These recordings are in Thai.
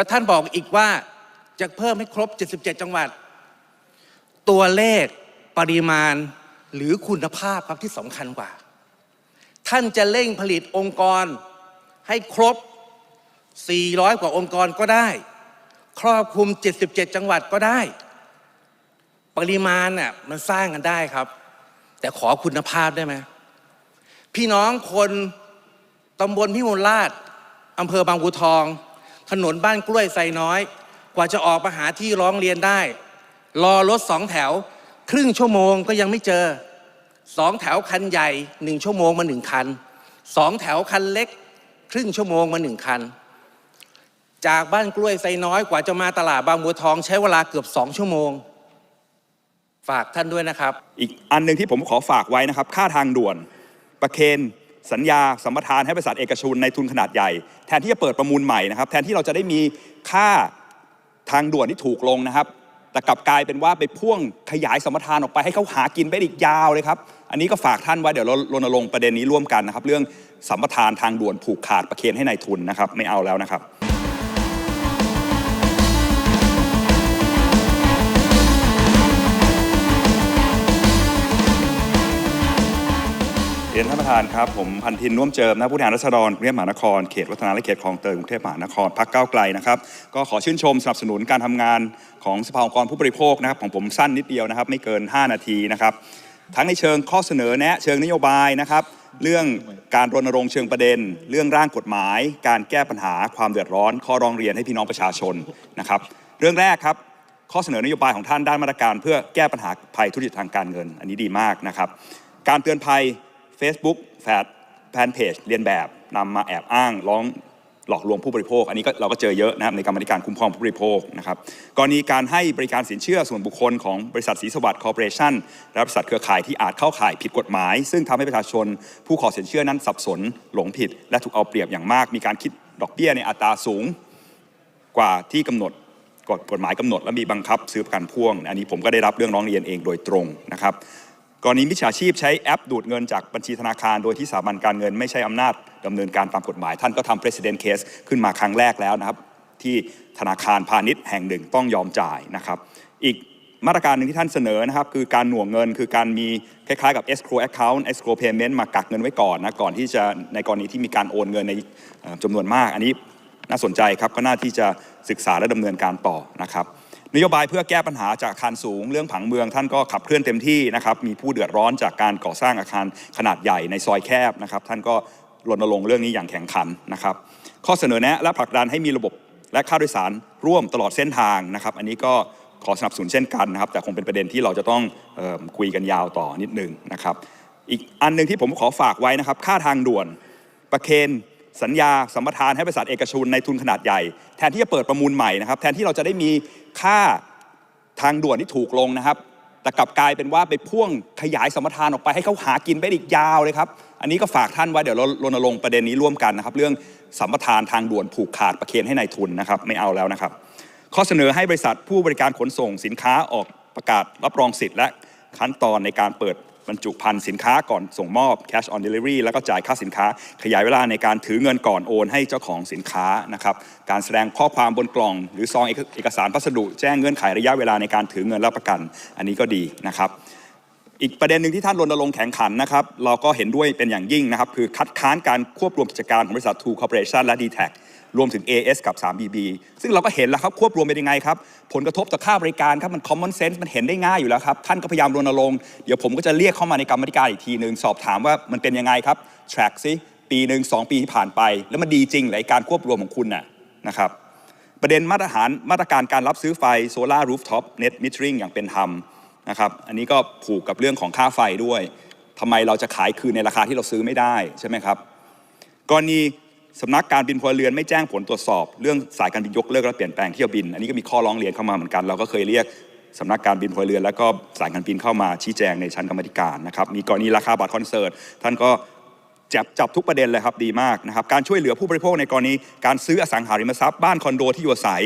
แล้วท่านบอกอีกว่าจะเพิ่มให้ครบ 77 จังหวัด ตัวเลขปริมาณหรือคุณภาพครับที่สำคัญกว่า ท่านจะเร่งผลิตองค์กรให้ครบ 400 กว่าองค์กรก็ได้ ครอบคลุม 77 จังหวัดก็ได้ ปริมาณน่ะมันสร้างกันได้ครับ แต่ขอคุณภาพได้ไหมพี่น้องคนตำบลพิมลราชอำเภอบางบัวทอง ถนนบ้านกล้วยไซน้อย กว่าจะออกมาหาที่ร้องเรียนได้ รอรถสองแถว ครึ่งชั่วโมงก็ยังไม่เจอสองแถวคันใหญ่หนึ่งชั่วโมงมาหนึ่งคันสองแถวคันเล็ก ครึ่งชั่วโมงมาหนึ่งคัน จากบ้านกล้วยไซน้อยกว่าจะมาตลาดบางบัวทองใช้เวลาเกือบสองชั่วโมง ฝากท่านด้วยนะครับ อีกอันหนึ่งที่ผมขอฝากไว้นะครับ ค่าทางด่วน ประเคน สัญญาสัมปทานให้บริษัทเอกชนในทุนขนาดใหญ่ แทนที่จะเปิดประมูลใหม่นะครับ แทนที่เราจะได้มีค่าทางด่วนที่ถูกลงนะครับ แต่กลับกลายเป็นว่าไปพ่วงขยายสัมปทานออกไปให้เขาหากินไปอีกยาวเลยครับ อันนี้ก็ฝากท่านไว้เดี๋ยวเรารณรงค์ประเด็นนี้ร่วมกันนะครับ เรื่องสัมปทานทางด่วนผูกขาดประเคนให้ในายทุนนะครับ ไม่เอาแล้วนะครับ เรียนท่านประธานครับ ผมพันธินน่วมเจิมนะผู้แทนรัษฎรกรุงเทพมหานครเขตวัฒนาและเขตคลองเตยกรุงเทพมหานครพักเก้าไกลนะครับ ก็ขอชื่นชมสนับสนุนการทำงานของสภาองค์กรผู้บริโภคนะครับของผมสั้นนิดเดียวนะครับ ไม่เกิน 5 นาทีนะครับ ทั้งในเชิงข้อเสนอแนะเชิงนโยบายนะครับ เรื่องการรณรงค์เชิงประเด็น เรื่องร่างกฎหมาย การแก้ปัญหาความเดือดร้อน ข้อร้องเรียนให้พี่น้องประชาชนนะครับ เรื่องแรกครับข้อเสนอนโยบายของท่านด้านมาตรการ เพื่อแก้ปัญหาภัยทุจริตทางการเงิน อันนี้ดีมากนะครับ การเตือนภัย Facebook แฟดแฟนเพจเรียนแบบนำมาแอบอ้างร้องหลอกลวงผู้บริโภค อันนี้ก็เราก็เจอเยอะนะครับในกรรมธิการคุ้มครองผู้บริโภคนะครับกรณีการให้บริการสินเชื่อส่วนบุคคลของบริษัทศรีสวัสดิ์คอร์ปอเรชั่นและบริษัทเครือข่ายที่อาจเข้าข่ายผิดกฎหมาย ซึ่งทำให้ประชาชนผู้ขอสินเชื่อนั้นสับสนหลงผิด และถูกเอาเปรียบอย่างมาก มีการคิดดอกเบี้ยในอัตราสูงกว่าที่กำหนดกฎกฎหมายกำหนด และมีบังคับซื้อประกันพ่วง อันนี้ผมก็ได้รับเรื่องร้องเรียนเองโดยตรงนะครับ กรณีมิจฉาชีพใช้แอปดูดเงินจากบัญชีธนาคาร โดยที่สถาบันการเงินไม่ใช่อำนาจดำเนินการตามกฎหมาย ท่านก็ทำ president case ขึ้นมาครั้งแรกแล้วนะครับ ที่ธนาคารพาณิชย์แห่งหนึ่งต้องยอมจ่ายนะครับ อีกมาตรการหนึ่งที่ท่านเสนอนะครับ คือการหน่วงเงินคือการมีคล้ายๆกับ escrow account escrow payment มากักเงินไว้ก่อนนะก่อนที่จะในกรณีที่มีการโอนเงินในจำนวนมาก อันนี้น่าสนใจครับก็น่าที่จะศึกษาและดำเนินการต่อนะครับ นโยบายเพื่อแก้ปัญหาจากอาคารสูง เรื่องผังเมืองท่านก็ขับเคลื่อนเต็มที่นะครับมีผู้เดือดร้อนจากการก่อสร้างอาคารขนาดใหญ่ในซอยแคบนะครับท่านก็รณรงค์เรื่องนี้อย่างแข่งขันนะครับ ข้อเสนอแนะและผลักดันให้มีระบบและค่าโดยสารร่วมตลอดเส้นทางนะครับ อันนี้ก็ขอสนับสนุนเช่นกันนะครับ แต่คงเป็นประเด็นที่เราจะต้องออคุยกันยาวต่อนิดนึงนะครับ อีกอันหนึ่งที่ผมขอฝากไว้นะครับ ค่าทางด่วน ประเคน สัญญาสัมปทานให้บริษัทเอกชนในทุนขนาดใหญ่ แทนที่จะเปิดประมูลใหม่นะครับ แทนที่เราจะได้มีค่าทางด่วนที่ถูกลงนะครับ แต่กลับกลายเป็นว่าไปพ่วงขยายสัมปทานออกไปให้เขาหากินไปอีกยาวเลยครับ อันนี้ก็ฝากท่านไว้เดี๋ยวเรารณรงค์ประเด็นนี้ร่วมกันนะครับ เรื่องสัมปทานทางด่วนผูกขาดประเคนให้ในายทุนนะครับ ไม่เอาแล้วนะครับ ข้อเสนอให้บริษัทผู้บริการขนส่งสินค้าออกประกาศรับรองสิทธิ์และขั้นตอนในการเปิด บรรจุภัณฑ์สินค้าก่อนส่งมอบ cash on delivery แล้วก็จ่ายค่าสินค้า ขยายเวลาในการถือเงินก่อนโอนให้เจ้าของสินค้านะครับการแสดงข้อความบนกล่อง หรือซองเอกสารพัสดุแจ้งเงื่อนไขระยะเวลาในการถือเงินรับประกัน อันนี้ก็ดีนะครับอีกประเด็นหนึ่งที่ท่านรณรงค์แข่งขันนะครับ เราก็เห็นด้วยเป็นอย่างยิ่งนะครับ คือคัดค้านการควบรวมกิจการของบริษัท True Corporation และ d t แท รวมถึง AS กับ 3BB ซึ่งเราก็เห็นแล้วครับควบรวมเป็นยังไงครับ ผลกระทบต่อค่าบริการครับ มัน common sense มันเห็นได้ง่ายอยู่แล้วครับ ท่านก็พยายามรณรงค์เดี๋ยวผมก็จะเรียกเข้ามาในกรรมธิการอีกทีหนึ่งสอบถามว่ามันเป็นยังไงครับ track ซิปีหนึ่งสองปีที่ผ่านไป แล้วมันดีจริงหรอไอ้การควบรวมของคุณน่ะนะครับประเด็นมาตรฐานมาตรการการรับซื้อไฟโซลารูฟท็อปเน็ตมิ t ริงอย่างเป็นธรรมนะครับอันนี้ก็ผูกกับเรื่องของค่าไฟด้วยทำไมเราจะขายคืนในราคาที่เราซื้อไม่ได้ใช่ไหมครับกรณี สำนักการบินพลเรือนไม่แจ้งผลตรวจสอบ เรื่องสายการบินยกเลิกและเปลี่ยนแปลงเที่ยวบิน อันนี้ก็มีข้อร้องเรียนเข้ามาเหมือนกัน เราก็เคยเรียกสำนักการบินพลเรือน แล้วก็สายการบินเข้ามาชี้แจงในชั้นกรรมธิการนะครับ มีกรณีราคาบัตรคอนเสิร์ตท่านก็จับจับทุกประเด็นเลยครับดีมากนะครับ การช่วยเหลือผู้บริโภคในกรณีการซื้ออสังหาริมทรัพย์บ้านคอนโดที่อยู่อาศัย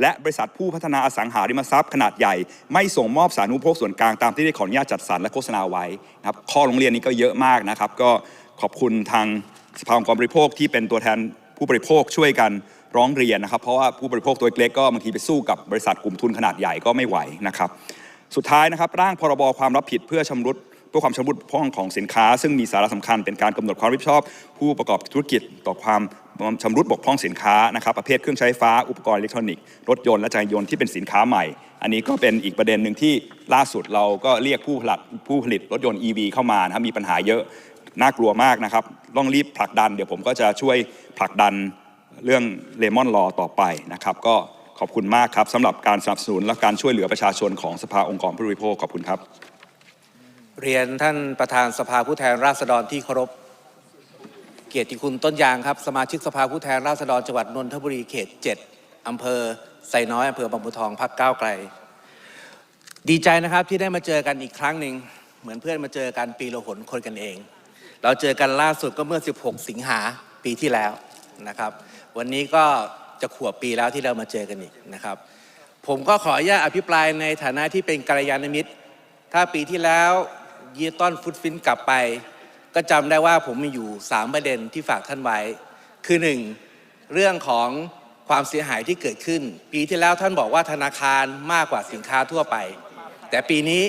และบริษัทผู้พัฒนาอสังหาริมทรัพย์ขนาดใหญ่ ไม่ส่งมอบสารุโภคส่วนกลางตามที่ได้ขออนุญาตจัดสรรและโฆษณาไว้นะครับข้อโรงเรียนนี้ก็เยอะมากนะครับ ก็ขอบคุณทาง สภาองค์กรบริโภคที่เป็นตัวแทนผู้บริโภคช่วยกันร้องเรียนนะครับ เพราะว่าผู้บริโภคตัวเล็กก็บางทีไปสู้กับบริษัทกลุ่มทุนขนาดใหญ่ก็ไม่ไหวนะครับ สุดท้ายนะครับร่างพรบความรับผิดเพื่อชำรุดเพื่อความชำรุดบกพร่องของสินค้า ซึ่งมีสาระสำคัญเป็นการกำหนดความรับผิดชอบ ผู้ประกอบธุรกิจต่อความชำรุดบกพร่องสินค้านะครับประเภทเครื่องใช้ไฟฟ้าอุปกรณ์อิเล็กทรอนิกส์รถยนต์และจักรยานยนต์ที่เป็นสินค้าใหม่ อันนี้ก็เป็นอีกประเด็นหนึ่งที่ล่าสุดเราก็เรียกผู้ผลิตผู้ผลิตรถยนต์ EV เข้ามานะครับมีปัญหาเยอะ น่ากลัวมากนะครับ ต้องรีบผลักดัน เดี๋ยวผมก็จะช่วยผลักดันเรื่องเลมอนลอต่อไปนะครับ ก็ขอบคุณมากครับสำหรับการสนับสนุนและการช่วยเหลือประชาชนของสภาองค์กรผู้บริโภคขอบคุณครับ เรียนท่านประธานสภาผู้แทนราษฎรที่เคารพเกียรติคุณต้นยางครับ สมาชิกสภาผู้แทนราษฎรจังหวัดนนทบุรีเขต 7อำเภอไซน้อยอำเภอบางบัวทองพักก้าวไกล ดีใจนะครับที่ได้มาเจอกันอีกครั้งหนึ่งเหมือนเพื่อนมาเจอกันปีละหนคนกันเอง เราเจอกันล่าสุดก็เมื่อ 16 สิงหาปีที่แล้วนะครับ วันนี้ก็จะขวบปีแล้วที่เรามาเจอกันอีกนะครับ ผมก็ขออนุญาตอภิปรายในฐานะที่เป็นกัลยาณมิตร ถ้าปีที่แล้วยีต้อนฟุตฟินกลับไป ก็จำได้ว่าผมมีอยู่ 3 ประเด็นที่ฝากท่านไว้ คือ 1. เรื่องของความเสียหายที่เกิดขึ้น ปีที่แล้วท่านบอกว่าธนาคารมากกว่าสินค้าทั่วไป แต่ปีนี้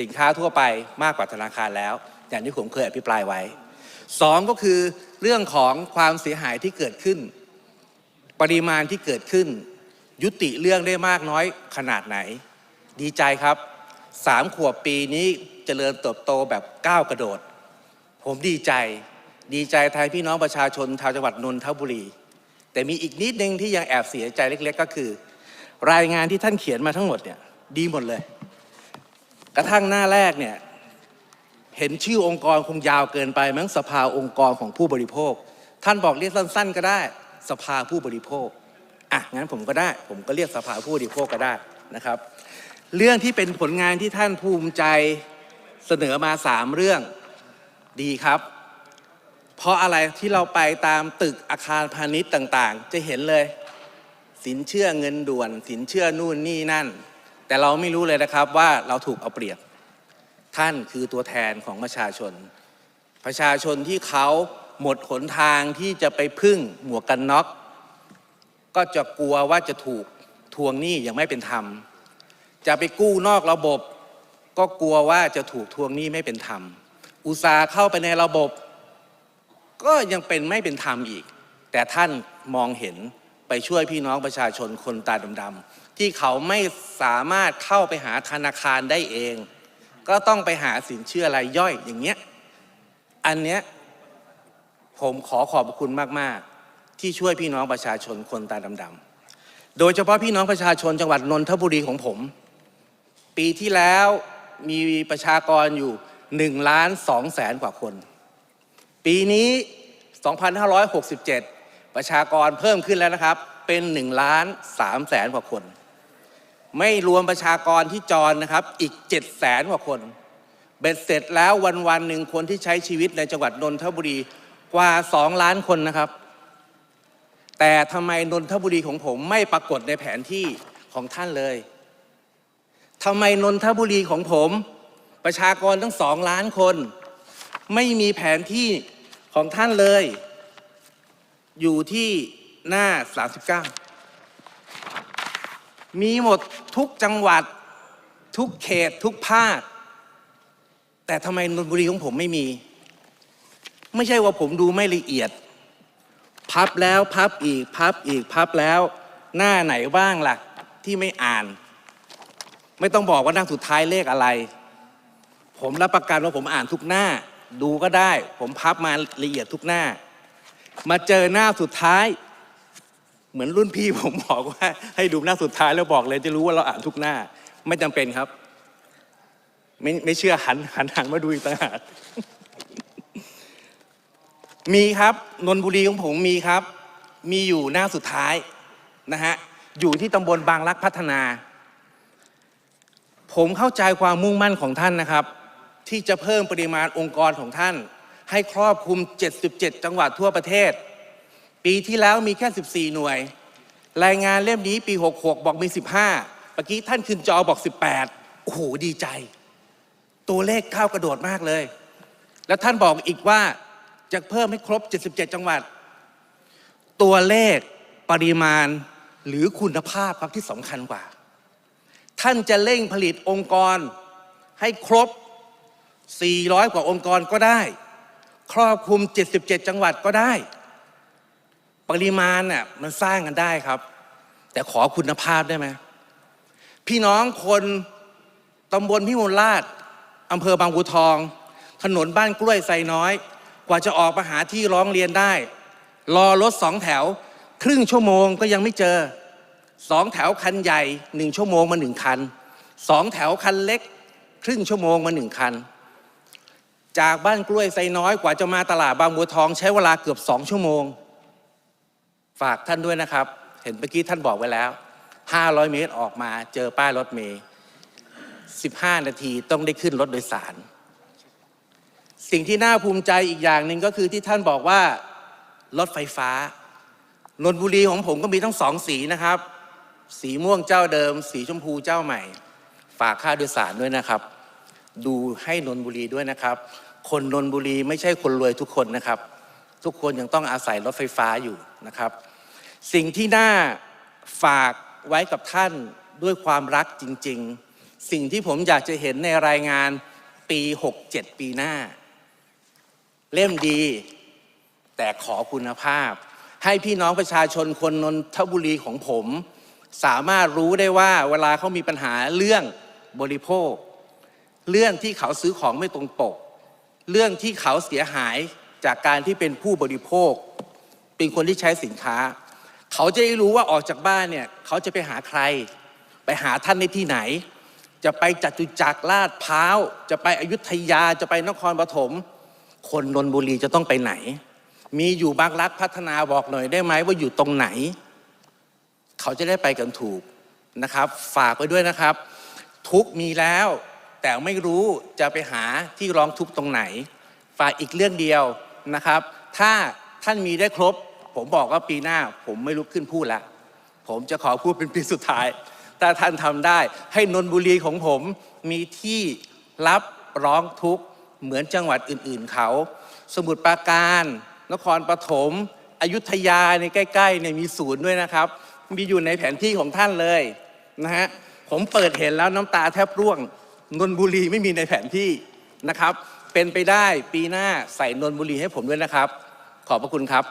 สินค้าทั่วไปมากกว่าธนาคารแล้ว อย่างที่ผมเคยอภิปรายไว้สองก็คือเรื่องของความเสียหายที่เกิดขึ้น ปริมาณที่เกิดขึ้น ยุติเรื่องได้มากน้อยขนาดไหน ดีใจครับสามขวบปีนี้เจริญเติบโตแบบก้าวกระโดด ผมดีใจ ดีใจแทนพี่น้องประชาชนชาวจังหวัดนนทบุรี แต่มีอีกนิดนึงที่ยังแอบเสียใจเล็ก ๆ ก็คือ รายงานที่ท่านเขียนมาทั้งหมดเนี่ยดีหมดเลย กระทั่งหน้าแรกเนี่ย เห็นชื่อองค์กรคงยาวเกินไปมั้งสภาองค์กรของผู้บริโภค ท่านบอกเรียกสั้น ๆ ก็ได้ สภาผู้บริโภคอะงั้นผมก็ได้ ผมก็เรียกสภาผู้บริโภคก็ได้นะครับ เรื่องที่เป็นผลงานที่ท่านภูมิใจเสนอมาสามเรื่องดีครับ เพราะอะไรที่เราไปตามตึกอาคารพาณิชย์ต่างๆ จะเห็นเลย สินเชื่อเงินด่วน สินเชื่อนู่นนี่นั่น แต่เราไม่รู้เลยนะครับว่าเราถูกเอาเปรียบ ท่านคือตัวแทนของประชาชน ประชาชนที่เขาหมดหนทางที่จะไปพึ่งหมวกกันน็อก ก็จะกลัวว่าจะถูกทวงหนี้อย่างไม่เป็นธรรม จะไปกู้นอกระบบ ก็กลัวว่าจะถูกทวงหนี้ไม่เป็นธรรม อุตสาห์เข้าไปในระบบ ก็ยังเป็นไม่เป็นธรรมอีก แต่ท่านมองเห็นไปช่วยพี่น้องประชาชนคนตาดำๆที่เขาไม่สามารถเข้าไปหาธนาคารได้เอง ก็ต้องไปหาสินเชื่อรายย่อยอย่างเงี้ย อันเนี้ยผมขอขอบคุณมาก ๆ ที่ช่วยพี่น้องประชาชนคนตาดำๆ โดยเฉพาะพี่น้องประชาชนจังหวัดนนทบุรีของผม ปีที่แล้วมีประชากรอยู่1ล้าน2แสนกว่าคน ปีนี้ 2567 ประชากรเพิ่มขึ้นแล้วนะครับ เป็น1ล้าน3แสนกว่าคน ไม่รวมประชากรที่จรนะครับ อีก7แสนกว่าคน เบ็ดเสร็จแล้ววันวันหนึ่งคนที่ใช้ชีวิตในจังหวัดนนทบุรีกว่า 2 ล้านคนนะครับ แต่ทำไมนนทบุรีของผมไม่ปรากฏในแผนที่ของท่านเลยทำไมนนทบุรีของผม ประชากรทั้งสองล้านคน ไม่มีแผนที่ของท่านเลย อยู่ที่หน้า 39 มีหมดทุกจังหวัด ทุกเขตทุกภาค แต่ทำไมนนทบุรีของผมไม่มี ไม่ใช่ว่าผมดูไม่ละเอียด พับแล้วพับอีกพับอีกพับแล้ว หน้าไหนบ้างล่ะ ที่ไม่อ่าน ไม่ต้องบอกว่าหน้าสุดท้ายเลขอะไร ผมรับประกันว่าผมอ่านทุกหน้า ดูก็ได้ ผมพับมาละเอียดทุกหน้า มาเจอหน้าสุดท้าย เหมือนรุ่นพี่ผมบอกว่า ให้ดูหน้าสุดท้ายแล้วบอกเลยจะรู้ว่าเราอ่านทุกหน้า ไม่จำเป็นครับ ไม่ไม่เชื่อหันหันหันมาดูอีกต่างหากมีครับนนบุรีของผมมีครับ มีอยู่หน้าสุดท้ายนะฮะอยู่ที่ตำบลบางรักพัฒนา ผมเข้าใจความมุ่งมั่นของท่านนะครับ ที่จะเพิ่มปริมาณองค์กรของท่าน ให้ครอบคลุม 77 จังหวัดทั่วประเทศ ปีที่แล้วมีแค่ 14 หน่วย รายงานเล่มนี้ปี 66 บอกมี 15เมื่อกี้ท่านขึ้นจอบอก 18 โอ้โห ดีใจ ตัวเลขก้าวกระโดดมากเลย แล้วท่านบอกอีกว่าจะเพิ่มให้ครบ 77 จังหวัด ตัวเลขปริมาณหรือคุณภาพครับที่สำคัญกว่า ท่านจะเร่งผลิตองค์กรให้ครบ 400 กว่าองค์กรก็ได้ ครอบคลุม 77 จังหวัดก็ได้ ปริมาณน่ะมันสร้างกันได้ครับ แต่ขอคุณภาพได้ไหมพี่น้องคนตำบลพิมลราชอำเภอบางบัวทอง ถนนบ้านกล้วยไซน้อย กว่าจะออกมาหาที่ร้องเรียนได้ รอรถสองแถว ครึ่งชั่วโมงก็ยังไม่เจอสองแถวคันใหญ่หนึ่งชั่วโมงมาหนึ่งคันสองแถวคันเล็ก ครึ่งชั่วโมงมาหนึ่งคัน จากบ้านกล้วยไซน้อยกว่าจะมาตลาดบางบัวทองใช้เวลาเกือบสองชั่วโมง ฝากท่านด้วยนะครับ เห็นเมื่อกี้ท่านบอกไว้แล้ว 500 เมตรออกมาเจอป้ายรถเมย์15 นาทีต้องได้ขึ้นรถโดยสาร สิ่งที่น่าภูมิใจอีกอย่างหนึ่งก็คือที่ท่านบอกว่ารถไฟฟ้านนบุรีของผมก็มีทั้งสองสีนะครับ สีม่วงเจ้าเดิม สีชมพูเจ้าใหม่ ฝากค่าโดยสารด้วยนะครับ ดูให้นนบุรีด้วยนะครับ คนนนบุรีไม่ใช่คนรวยทุกคนนะครับ ทุกคนยังต้องอาศัยรถไฟฟ้าอยู่นะครับ สิ่งที่น่าฝากไว้กับท่านด้วยความรักจริง ๆ สิ่งที่ผมอยากจะเห็นในรายงานปี 67 ปีหน้า เล่มดี แต่ขอคุณภาพ ให้พี่น้องประชาชนคนนนทบุรีของผม สามารถรู้ได้ว่าเวลาเขามีปัญหาเรื่องบริโภค เรื่องที่เขาซื้อของไม่ตรงปก เรื่องที่เขาเสียหายจากการที่เป็นผู้บริโภค เป็นคนที่ใช้สินค้า เขาจะได้รู้ว่าออกจากบ้านเนี่ยเขาจะไปหาใคร ไปหาท่านในที่ไหน จะไปจตุจักรลาดพร้าว จะไปอยุธยาจะไปนครปฐมคนนนบุรีจะต้องไปไหน มีอยู่บางรักพัฒนาบอกหน่อยได้ไหมว่าอยู่ตรงไหน เขาจะได้ไปกันถูกนะครับ ฝากไว้ด้วยนะครับ ทุกมีแล้ว แต่ไม่รู้จะไปหาที่ร้องทุกตรงไหน ฝากอีกเรื่องเดียวนะครับ ถ้าท่านมีได้ครบ ผมบอกว่าปีหน้าผมไม่ลุกขึ้นพูดแล้วผมจะขอพูดเป็นปีสุดท้ายถ้าท่านทำได้ ให้นนบุรีของผมมีที่รับร้องทุกข์เหมือนจังหวัดอื่นๆเขา สมุทรปราการ นครปฐมอยุธยาในใกล้ๆเนี่ยมีศูนย์ด้วยนะครับ มีอยู่ในแผนที่ของท่านเลยนะฮะผมเปิดเห็นแล้วน้ำตาแทบร่วงนนบุรีไม่มีในแผนที่นะครับ เป็นไปได้ปีหน้าใส่นนบุรีให้ผมด้วยนะครับ ขอบพระคุณครับ